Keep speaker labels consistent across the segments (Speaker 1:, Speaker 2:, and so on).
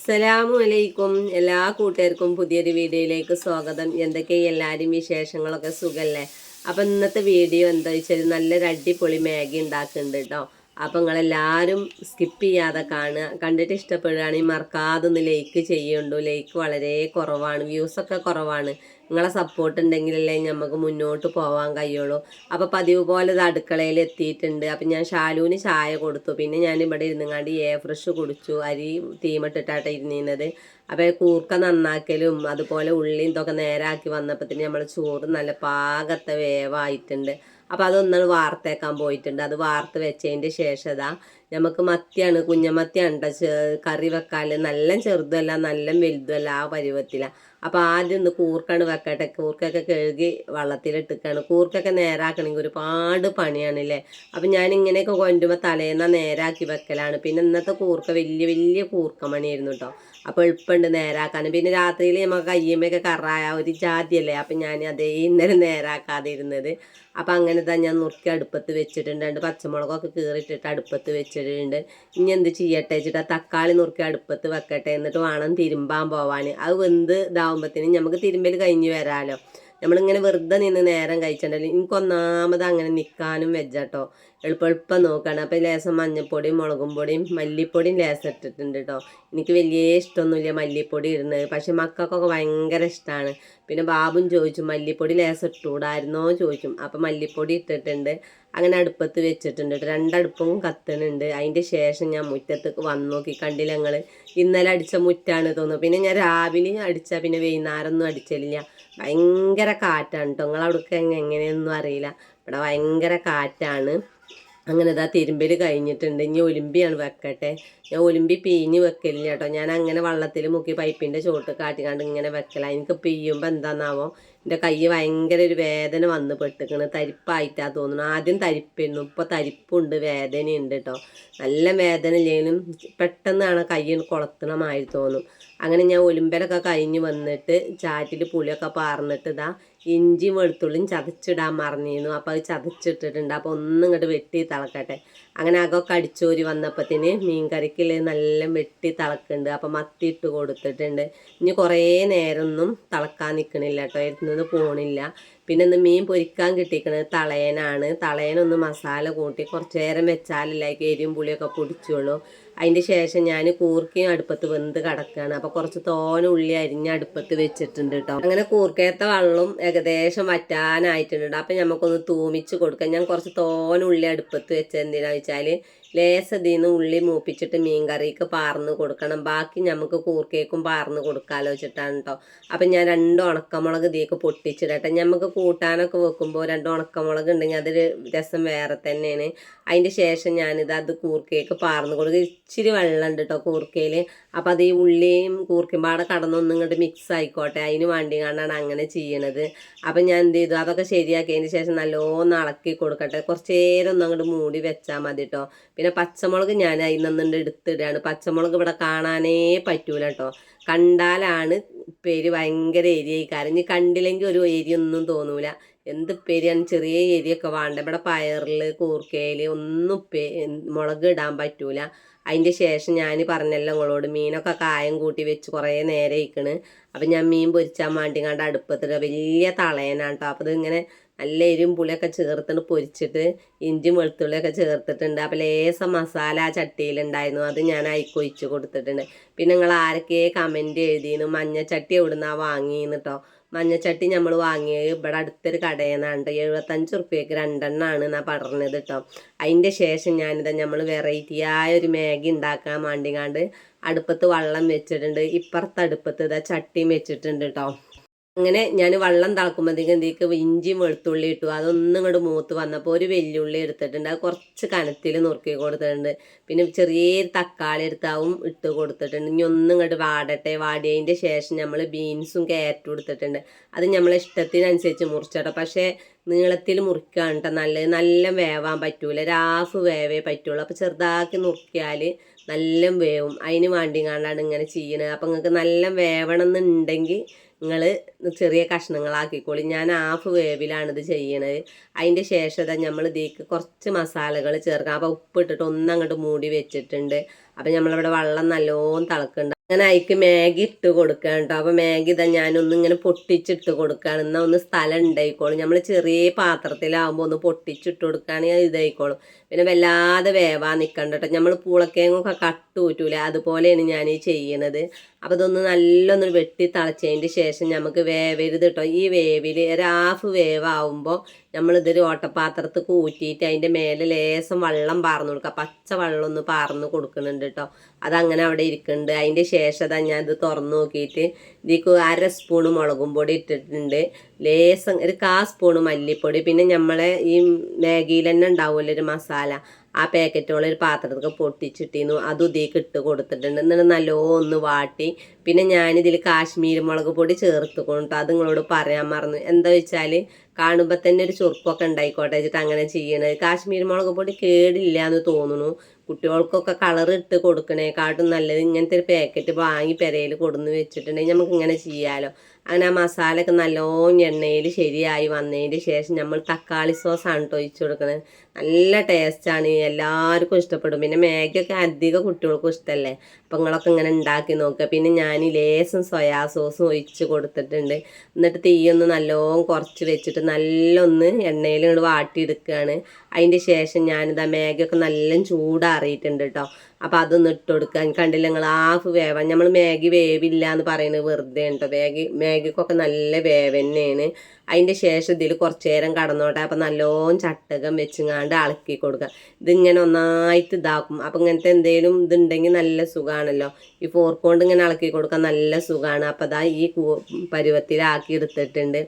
Speaker 1: അസ്സലാമു അലൈക്കും എല്ലാ കൂട്ടുകാർക്കും പുതിയൊരു വീഡിയോയിലേക്ക് സ്വാഗതം. എന്തൊക്കെ എല്ലാവരും വിശേഷങ്ങളൊക്കെ സുഖമല്ലേ അപ്പം ഇന്നത്തെ വീഡിയോ എന്താ വെച്ചാൽ നല്ലൊരു അടിപൊളി മാഗി ഉണ്ടാക്കുന്നുണ്ട് കേട്ടോ അപ്പം നിങ്ങളെല്ലാവരും സ്കിപ്പ് ചെയ്യാതെ കാണുക. കണ്ടിട്ട് ഇഷ്ടപ്പെടുകയാണെങ്കിൽ മറക്കാതെ ഒന്ന് ലൈക്ക് ചെയ്യുന്നുണ്ടോ ലൈക്ക് വളരെ കുറവാണ്. വ്യൂസൊക്കെ കുറവാണ്. നിങ്ങളെ സപ്പോർട്ട് ഉണ്ടെങ്കിലല്ലേ നമുക്ക് മുന്നോട്ട് പോകാൻ കഴിയുള്ളൂ. അപ്പോൾ പതിവ് പോലെ ഇത് അടുക്കളയിൽ എത്തിയിട്ടുണ്ട്. അപ്പം ഞാൻ ഷാലുവിന് ചായ കൊടുത്തു. പിന്നെ ഞാൻ ഇവിടെ ഇരുന്നുങ്ങാണ്ട് എ ഫ്രഷ് കുടിച്ചു. അരി തീമട്ടിട്ടാട്ടെ ഇരുന്നിരുന്നത്. അപ്പോൾ കൂർക്ക നന്നാക്കലും അതുപോലെ ഉള്ളിയും ഇതൊക്കെ നേരാക്കി വന്നപ്പോഴത്തേന് നമ്മൾ ചോറ് നല്ല പാകത്തെ വേവായിട്ടുണ്ട്. അപ്പോൾ അതൊന്നാണ് വാർത്തേക്കാൻ പോയിട്ടുണ്ട്. അത് വാർത്ത് വെച്ചതിന്റെ ശേഷം ഇതാ നമുക്ക് മത്തിയാണ് കുഞ്ഞമത്തിയാണ് കറി വെക്കാൻ നല്ല ചെറുതല്ല നല്ല വലുതല്ല ആ പരുവത്തിലാണ് അപ്പോൾ ആദ്യം ഒന്ന് കൂർക്കാണ് വെക്കട്ടെ. കൂർക്കൊക്കെ കഴുകി വള്ളത്തിലിട്ടിക്കാണ്. കൂർക്കൊക്കെ നേരാക്കണമെങ്കിൽ ഒരുപാട് പണിയാണല്ലേ? അപ്പം ഞാൻ ഇങ്ങനെയൊക്കെ കൊണ്ടുമ്പോൾ തലേന്ന നേരാക്കി വെക്കലാണ്. പിന്നെ ഇന്നത്തെ കൂർക്ക വലിയ വലിയ കൂർക്കമണിയായിരുന്നു കേട്ടോ അപ്പോൾ എളുപ്പമുണ്ട് നേരാക്കാൻ പിന്നെ രാത്രിയിൽ നമുക്ക് കയ്യുമ്മയൊക്കെ കറായ ഒരു ജാതിയല്ലേ? അപ്പം ഞാൻ അതേ ഇന്നലെ നേരാക്കാതെ ഇരുന്നത് അപ്പം അങ്ങനെ തന്നെ ഞാൻ നുറുക്കി അടുപ്പത്ത് വെച്ചിട്ടുണ്ട് രണ്ട് പച്ചമുളകൊക്കെ കീറിയിട്ടിട്ട് അടുപ്പത്ത് വെച്ചിട്ടുണ്ട്. ഇനി എന്ത് ചെയ്യട്ടെ വെച്ചിട്ട് ആ തക്കാളി നുറുക്കി അടുപ്പത്ത് വെക്കട്ടെ. എന്നിട്ട് വേണം തിരുമ്പാൻ പോവാൻ. അത് വെന്ത് ഇതാവുമ്പോഴത്തേനും നമുക്ക് തിരുമ്പൽ കഴിഞ്ഞ് വരാമല്ലോ നമ്മളിങ്ങനെ വെറുതെ നിന്ന് നേരം കഴിച്ചിട്ടുണ്ടല്ലോ എനിക്ക് ഒന്നാമത് അങ്ങനെ നിൽക്കാനും വെച്ചാട്ടോ എളുപ്പം എളുപ്പം നോക്കണം. അപ്പോൾ ലേസം മഞ്ഞൾപ്പൊടിയും മുളകും പൊടിയും മല്ലിപ്പൊടിയും ലേസം ഇട്ടിട്ടുണ്ട് കേട്ടോ എനിക്ക് വലിയ ഇഷ്ടമൊന്നുമില്ല മല്ലിപ്പൊടി ഇടുന്നത്. പക്ഷേ മക്കൾക്കൊക്കെ ഭയങ്കര ഇഷ്ടമാണ് പിന്നെ ബാബും ചോദിച്ചു മല്ലിപ്പൊടി ലേസം ഇട്ടുകൂടായിരുന്നോ? ചോദിക്കും. അപ്പം മല്ലിപ്പൊടി ഇട്ടിട്ടുണ്ട്. അങ്ങനെ അടുപ്പത്ത് വെച്ചിട്ടുണ്ട് ട്ടോ. രണ്ടടുപ്പും കത്തണുണ്ട്. അതിന്റെ ശേഷം ഞാൻ മുറ്റത്തേക്ക് വന്നു നോക്കി. കണ്ടില്ല ഞങ്ങൾ ഇന്നലെ അടിച്ച മുറ്റാണ് തോന്നുന്നു. പിന്നെ ഞാൻ രാവിലെ അടിച്ച പിന്നെ വൈകുന്നേരമൊന്നും അടിച്ചില്ല. ഭയങ്കര കാറ്റാണ് കേട്ടോ. നിങ്ങളവിടേക്ക് എങ്ങനെയൊന്നും അറിയില്ല. ഇവിടെ ഭയങ്കര കാറ്റാണ്. അങ്ങനെ ഇതാ തിരുമ്പൽ കഴിഞ്ഞിട്ടുണ്ട്. ഇനി ഒലിമ്പിയാണ് വെക്കട്ടെ. ഞാൻ ഒലിമ്പി പിഴിഞ്ഞ് വെക്കലില്ല കേട്ടോ. ഞാൻ അങ്ങനെ വെള്ളത്തിൽ മുക്കി പൈപ്പിന്റെ ചോട്ട് കാട്ടിക്കാണ്ട് ഇങ്ങനെ വെക്കല. എനിക്ക് പിയ്യുമ്പോൾ എന്താണെന്നാവോ എന്റെ കൈ ഭയങ്കര ഒരു വേദന വന്ന് പെട്ടിക്കണ്. തരിപ്പായിട്ടാ തോന്നുന്നു ആദ്യം തരിപ്പായിരുന്നു ഇപ്പോൾ തരിപ്പുണ്ട് വേദനയുണ്ട് കേട്ടോ. നല്ല വേദന ഇല്ലെങ്കിലും പെട്ടെന്നാണ് കൈ കുളത്തണമായി തോന്നും. അങ്ങനെ ഞാൻ ഒലിമ്പലൊക്കെ കഴിഞ്ഞ് വന്നിട്ട് ചാറ്റിൽ പുളിയൊക്കെ പാർന്നിട്ട് ഇതാ ഇഞ്ചിയും വെളുത്തുള്ളിയും ചതച്ചിടാൻ മറന്നിരുന്നു. അപ്പോൾ അത് ചതച്ചിട്ടിട്ടുണ്ട്. അപ്പോൾ ഒന്നും ഇങ്ങോട്ട് വെട്ടി തിളക്കട്ടെ. അങ്ങനെ അകമൊക്കെ അടിച്ചോരി വന്നപ്പത്തിന് മീൻ കറിക്കുള്ള നല്ല വെട്ടി തിളക്കുന്നുണ്ട് അപ്പോൾ മത്തി ഇട്ട് കൊടുത്തിട്ടുണ്ട്. ഇനി കുറേ നേരമൊന്നും തിളക്കാൻ നിൽക്കണില്ല കേട്ടോ ഇരുന്നത് പോണില്ല. പിന്നെ ഇന്ന് മീൻ പൊരിക്കാൻ കിട്ടിയിരിക്കുന്നത് തളയനാണ്. തളയനൊന്ന് മസാല കൂട്ടി കുറച്ച് നേരം വെച്ചാലല്ലായിരിക്കും എരിയും പുളിയൊക്കെ പൊടിച്ചുള്ളൂ അതിന്റെ ശേഷം ഞാൻ കൂർക്കയും അടുപ്പത്ത് വെന്ത് കിടക്കുകയാണ് അപ്പോൾ കുറച്ച് തോന ഉള്ളി അരിഞ്ഞ് അടുപ്പത്ത് വെച്ചിട്ടുണ്ട് കേട്ടോ അങ്ങനെ കൂർക്കയത്തെ വെള്ളം ഏകദേശം വറ്റാനായിട്ടുണ്ട് അപ്പം നമുക്കൊന്ന് തൂമിച്ച് കൊടുക്കാം. ഞാൻ കുറച്ച് തോന ഉള്ളി അടുപ്പത്ത് വെച്ചത് എന്തിനാണെന്ന് വെച്ചാൽ ലേസതീന്ന് ഉള്ളി മൂപ്പിച്ചിട്ട് മീൻ കറിക്ക് പാർന്ന് കൊടുക്കണം. ബാക്കി നമുക്ക് കൂർക്കേക്കും പാർന്ന് കൊടുക്കാലോ വെച്ചിട്ടാണ് കേട്ടോ അപ്പം ഞാൻ രണ്ട് ഉണക്കമുളക് ഇതിലേക്ക് പൊട്ടിച്ചിടട്ടെ. നമുക്ക് കൂട്ടാനൊക്കെ വെക്കുമ്പോൾ രണ്ട് ഉണക്കമുളക് ഉണ്ടെങ്കിൽ അതൊരു രസം വേറെ തന്നെയാണ്. അതിന്റെ ശേഷം ഞാനിത് അത് കൂർക്കയ്ക്ക് പാർന്ന് കൊടുക്കുക ഇച്ചിരി വെള്ളം ഉണ്ട് കേട്ടോ കൂർക്കയിൽ അപ്പോൾ അത് ഈ ഉള്ളിയും കൂർക്കയും പാടെ കടന്നൊന്നും ഇങ്ങോട്ട് മിക്സ് ആയിക്കോട്ടെ. അതിന് വേണ്ടി കണ്ടാണ് അങ്ങനെ ചെയ്യണത്. അപ്പം ഞാൻ എന്ത് ചെയ്തു? അതൊക്കെ ശരിയാക്കിയതിന് ശേഷം നല്ലോണം ഇളക്കി കൊടുക്കട്ടെ. കുറച്ച് നേരം അങ്ങോട്ട് മൂടി വെച്ചാൽ മതി കേട്ടോ പിന്നെ പച്ചമുളക് ഞാൻ അതിൽ എടുത്തിടുകയാണ് പച്ചമുളക് ഇവിടെ കാണാനേ പറ്റൂല കേട്ടോ. കണ്ടാലാണ് പേര് ഭയങ്കര ഏരിയ കരഞ്ഞ് കണ്ടില്ലെങ്കിൽ ഒരു ഏരിയ ഒന്നും തോന്നൂല. എന്ത് പേരിയാണ് ചെറിയ ഏരിയ ഒക്കെ വേണ്ട? ഇവിടെ പയറിൽ കൂർക്കയിൽ ഒന്നും പേ മുളക് ഇടാൻ പറ്റൂല. അതിന്റെ ശേഷം ഞാൻ പറഞ്ഞല്ലോ നിങ്ങളോട് മീനൊക്കെ കായം കൂട്ടി വെച്ച് കുറേ നേരെ ഇരിക്കണ് അപ്പം ഞാൻ മീൻ പൊരിച്ചാൻ വേണ്ടി കണ്ട് അടുപ്പത്തിട്ട് വലിയ തളയനാണ് കേട്ടോ. അപ്പോൾ ഇതിങ്ങനെ നല്ല എരിവും പുളിയൊക്കെ ചേർത്തിട്ട് പൊരിച്ചിട്ട് ഇഞ്ചി വെളുത്തുള്ളിയൊക്കെ ചേർത്തിട്ടുണ്ട്. അപ്പോൾ ലേസം മസാല ആ ചട്ടിയിലുണ്ടായിരുന്നു. അത് ഞാൻ അയക്കൊഴിച്ച് കൊടുത്തിട്ടുണ്ട്. പിന്നെ നിങ്ങൾ ആരൊക്കെ കമന്റ് എഴുതിയിരുന്നു മഞ്ഞച്ചട്ടി എവിടുന്നാ വാങ്ങിയെന്ന് കേട്ടോ മഞ്ഞച്ചട്ടി നമ്മൾ വാങ്ങിയത് ഇവിടെ അടുത്തൊരു കടയിൽ നിന്നാണ് എഴുപത്തഞ്ച് റുപ്യക്ക് രണ്ടെണ്ണമാണ് എന്നാ പറഞ്ഞത് കേട്ടോ അതിന്റെ ശേഷം ഞാനിത് നമ്മൾ വെറൈറ്റിയായ ഒരു മാഗി ഉണ്ടാക്കാൻ വേണ്ടി വേണ്ടിങ്ങാണ്ട് അടുപ്പത്ത് വെള്ളം വെച്ചിട്ടുണ്ട്. ഇപ്പുറത്ത് അടുപ്പത്ത് ഇതാ ചട്ടിയും വെച്ചിട്ടുണ്ട് കേട്ടോ അങ്ങനെ ഞാൻ വെള്ളം തിളക്കുമ്പോഴത്തേക്കും എന്തൊക്കെ ഇഞ്ചിയും വെളുത്തുള്ളി ഇട്ടു. അതൊന്നും ഇങ്ങോട്ട് മൂത്ത് വന്നപ്പോൾ ഒരു വെല്ലുള്ളി എടുത്തിട്ടുണ്ട്. അത് കുറച്ച് കനത്തിൽ നുറുക്കി കൊടുത്തിട്ടുണ്ട്. പിന്നെ ചെറിയ തക്കാളി എടുത്താവും ഇട്ട് കൊടുത്തിട്ടുണ്ട്. ഇനി ഒന്നും ഇങ്ങോട്ട് വാടട്ടെ. വാടിയതിന്റെ ശേഷം നമ്മൾ ബീൻസും ക്യാരറ്റും എടുത്തിട്ടുണ്ട്. അത് നമ്മളെ ഇഷ്ടത്തിനനുസരിച്ച് മുറിച്ചിടാം പക്ഷേ നീളത്തിൽ മുറിക്കുകയാണ് കേട്ടോ നല്ലത്. നല്ല വേവാൻ പറ്റൂല. ഒരു ഹാഫ് വേവേ പറ്റുള്ളൂ. അപ്പോൾ ചെറുതാക്കി നുറുക്കിയാൽ നല്ല വേവും. അതിന് വേണ്ടി കണ്ടാണ് ഇങ്ങനെ ചെയ്യണത്. അപ്പം നിങ്ങൾക്ക് നല്ല വേവണം എന്നുണ്ടെങ്കിൽ നിങ്ങൾ ചെറിയ കഷ്ണങ്ങളാക്കിക്കോളി. ഞാൻ ഹാഫ് വേവിലാണ് ഇത് ചെയ്യണത്. അതിന്റെ ശേഷം നമ്മൾ ഇതിലേക്ക് കുറച്ച് മസാലകൾ ചേർക്കാം. അപ്പോൾ ഉപ്പിട്ടിട്ട് ഒന്നങ്ങോട്ട് മൂടി വെച്ചിട്ടുണ്ട്. അപ്പം നമ്മളിവിടെ വെള്ളം നല്ലോണം തിളക്കുന്നുണ്ട് അങ്ങനെ അതിക്ക് മാഗി ഇട്ട് കൊടുക്കാൻ കേട്ടോ അപ്പോൾ മാഗി ഇതാ ഞാനൊന്നും ഇങ്ങനെ പൊട്ടിച്ചിട്ട് കൊടുക്കുകയാണ് എന്നാൽ ഒന്ന് സ്ഥലം ഉണ്ടായിക്കോളും നമ്മൾ ചെറിയ പാത്രത്തിലാവുമ്പോൾ ഒന്ന് പൊട്ടിച്ചിട്ട് കൊടുക്കുകയാണെങ്കിൽ ഇതായിക്കോളും. പിന്നെ വല്ലാതെ വേവാ നിൽക്കണ്ട കേട്ടോ നമ്മൾ പൂളക്കേങ്ങൊക്കെ കട്ടൂറ്റൂല? അതുപോലെയാണ് ഞാൻ ഈ ചെയ്യണത്. അപ്പോൾ ഇതൊന്ന് നല്ലൊന്ന് വെട്ടി തിളച്ചതിന്റെ ശേഷം നമുക്ക് വേവരുത് കേട്ടോ ഈ വേവിൽ ഒരു ഹാഫ് വേവാകുമ്പോൾ നമ്മളിതൊരു ഓട്ടപാത്രത്തിൽ കൂറ്റിയിട്ട് അതിന്റെ മേലെ ലേശം വെള്ളം പാർന്നു കൊടുക്കുക. പച്ച വെള്ളം ഒന്ന് പാർന്ന് കൊടുക്കുന്നുണ്ട് കേട്ടോ. അതങ്ങനെ അവിടെ ഇരിക്കുന്നുണ്ട്. അതിന്റെ ശേഷം ഞാൻ ഇത് തുറന്നു നോക്കിയിട്ട് ഇതിക്ക് അര സ്പൂണ് മുളകും പൊടി ഇട്ടിട്ടുണ്ട്. ലേസം ഒരു കാ സ്പൂണ് മല്ലിപ്പൊടി. പിന്നെ നമ്മളെ ഈ മാഗിയിൽ തന്നെ ഉണ്ടാവുമല്ലോ ഒരു മസാല. ആ പാക്കറ്റുള്ള ഒരു പാത്രത്തിൽ പൊട്ടിച്ചിട്ടിരുന്നു. അതും ഇതിലേക്ക് ഇട്ട് കൊടുത്തിട്ടുണ്ട്. എന്നിട്ട് നല്ലോന്ന് വാട്ടി. പിന്നെ ഞാനിതിൽ കാശ്മീരി മുളക് പൊടി ചേർത്ത് കൊണ്ടു അത് നിങ്ങളോട് പറയാൻ മറന്നു. എന്താ വെച്ചാൽ കാണുമ്പോൾ തന്നെ ഒരു ചുറുക്കൊക്കെ ഉണ്ടായിക്കോട്ടെ. വെച്ചിട്ട് അങ്ങനെ ചെയ്യണത്. കാശ്മീരി മുളക് പൊടി കേടില്ല എന്ന് തോന്നുന്നു. കുട്ടികൾക്കൊക്കെ കളർ ഇട്ട് കൊടുക്കണേക്കാട്ടും നല്ലത് ഇങ്ങനത്തെ ഒരു പാക്കറ്റ് വാങ്ങി പെരയിൽ കൊടുന്ന് വെച്ചിട്ടുണ്ടെങ്കിൽ നമുക്ക് ഇങ്ങനെ ചെയ്യാമല്ലോ അങ്ങനെ ആ മസാലയൊക്കെ നല്ലോണം എണ്ണയിൽ ശരിയായി വന്നതിന് ശേഷം നമ്മൾ തക്കാളി സോസാണ് കേട്ടോ ഒഴിച്ചു കൊടുക്കുന്നത് നല്ല ടേസ്റ്റാണ് എല്ലാവർക്കും ഇഷ്ടപ്പെടും. പിന്നെ മാഗിയൊക്കെ അധികം കുട്ടികൾക്കും ഇഷ്ടമല്ലേ അപ്പം നിങ്ങളൊക്കെ ഇങ്ങനെ ഉണ്ടാക്കി നോക്കുക. പിന്നെ ഞാൻ ലേസും സോയാ സോസും ഒഴിച്ച് കൊടുത്തിട്ടുണ്ട്. എന്നിട്ട് തീയൊന്ന് നല്ലോണം കുറച്ച് വെച്ചിട്ട് നല്ലൊന്ന് എണ്ണയിൽ ഇങ്ങോട്ട് വാട്ടിയെടുക്കുകയാണ്. അതിന്റെ ശേഷം ഞാനിതാ മാഗിയൊക്കെ നല്ല ചൂടാറിയിട്ടുണ്ട് കേട്ടോ അപ്പോൾ അതൊന്ന് ഇട്ട് കൊടുക്കുക കണ്ടില്ല? നിങ്ങൾ ഹാഫ് വേവാൻ നമ്മൾ മാഗി വേവില്ല എന്ന് പറയുന്നത് വെറുതെ ഉണ്ടോ മാഗി മാഗിക്കൊക്കെ നല്ല വേവ് തന്നെയാണ് അതിന്റെ ശേഷം ഇതിൽ കുറച്ച് നേരം കടന്നോട്ടെ. അപ്പം നല്ലോണം ചട്ടകം വെച്ചുങ്ങാണ്ട് ഇളക്കി കൊടുക്കുക ഇതിങ്ങനെ ഒന്നായിട്ട് ഇതാക്കും. അപ്പം ഇങ്ങനത്തെ എന്തെങ്കിലും ഇതുണ്ടെങ്കിൽ നല്ല സുഖമാണല്ലോ ഈ ഫോർക്ക് കൊണ്ട് ഇങ്ങനെ ഇളക്കി കൊടുക്കാൻ നല്ല സുഖമാണ് അപ്പം അതാ ഈ പരുവത്തിലാക്കി എടുത്തിട്ടുണ്ട്.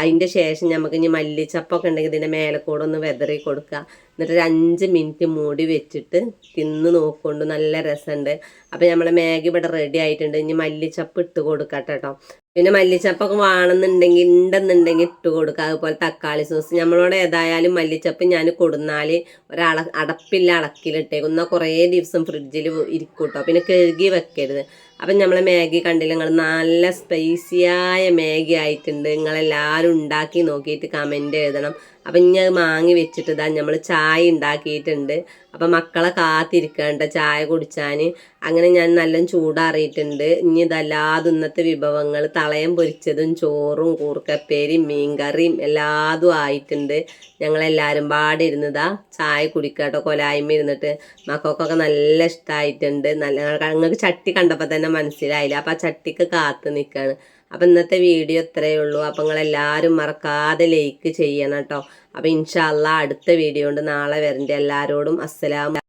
Speaker 1: അതിന്റെ ശേഷം നമുക്ക് ഇനി മല്ലിച്ചപ്പൊക്കെ ഉണ്ടെങ്കിൽ ഇതിന്റെ മേലെ ഒന്ന് വെതറി കൊടുക്കുക എന്നിട്ട് ഒരു അഞ്ച് മിനിറ്റ് മൂടി വെച്ചിട്ട് തിന്ന് നോക്കൊണ്ട് നല്ല രസമുണ്ട് അപ്പം നമ്മളെ മാഗി ഇവിടെ റെഡി ആയിട്ടുണ്ട്. ഇനി മല്ലിച്ചപ്പ് ഇട്ട് കൊടുക്കട്ടെ കേട്ടോ പിന്നെ മല്ലിച്ചപ്പൊക്കെ വേണമെന്നുണ്ടെങ്കിൽ ഉണ്ടെന്നുണ്ടെങ്കിൽ ഇട്ട് കൊടുക്കുക. അതുപോലെ തക്കാളി സോസ് നമ്മളോട് ഏതായാലും മല്ലിച്ചപ്പ് ഞാൻ കൊടുന്നാൽ ഒരള അടപ്പില്ല അളക്കിലിട്ടേക്കും എന്നാൽ കുറേ ദിവസം ഫ്രിഡ്ജിൽ ഇരിക്കും കേട്ടോ പിന്നെ കഴുകി വെക്കരുത്. അപ്പം നമ്മളെ മാഗി കണ്ടില്ല? നിങ്ങൾ നല്ല സ്പൈസിയായ മാഗി ആയിട്ടുണ്ട്. നിങ്ങളെല്ലാവരും ഉണ്ടാക്കി നോക്കിയിട്ട് കമന്റ് എഴുതണം. അപ്പം ഇനി അത് മാങ്ങി വെച്ചിട്ട് ഇതാ നമ്മൾ ചായ ഉണ്ടാക്കിയിട്ടുണ്ട്. അപ്പം മക്കളെ കാത്തിരിക്കണ്ട ചായ കുടിച്ചാൻ. അങ്ങനെ ഞാൻ നല്ല ചൂടാറിയിട്ടുണ്ട്. ഇനി ഇതല്ലാതെ ഇന്നത്തെ വിഭവങ്ങൾ തളയം പൊരിച്ചതും ചോറും കൂർക്കപ്പേരിയും മീൻകറിയും എല്ലാതും ആയിട്ടുണ്ട്. ഞങ്ങളെല്ലാവരും പാടെ ഇരുന്നതാ ചായ കുടിക്കട്ടോ കൊലായ്മ ഇരുന്നിട്ട്. മക്കൾക്കൊക്കെ നല്ല ഇഷ്ടമായിട്ടുണ്ട് നല്ല ഞങ്ങൾക്ക് ചട്ടി കണ്ടപ്പോൾ തന്നെ മനസ്സിലായില്ല. അപ്പം ആ ചട്ടിക്ക് കാത്ത് നിൽക്കുകയാണ് അപ്പം ഇന്നത്തെ വീഡിയോ ഇത്രയേ ഉള്ളൂ. അപ്പം നിങ്ങളെല്ലാവരും മറക്കാതെ ലൈക്ക് ചെയ്യണം കേട്ടോ. അപ്പം ഇൻഷാല്ല അടുത്ത വീഡിയോ കൊണ്ട് നാളെ വരണ്ട. എല്ലാവരോടും അസ്സലാം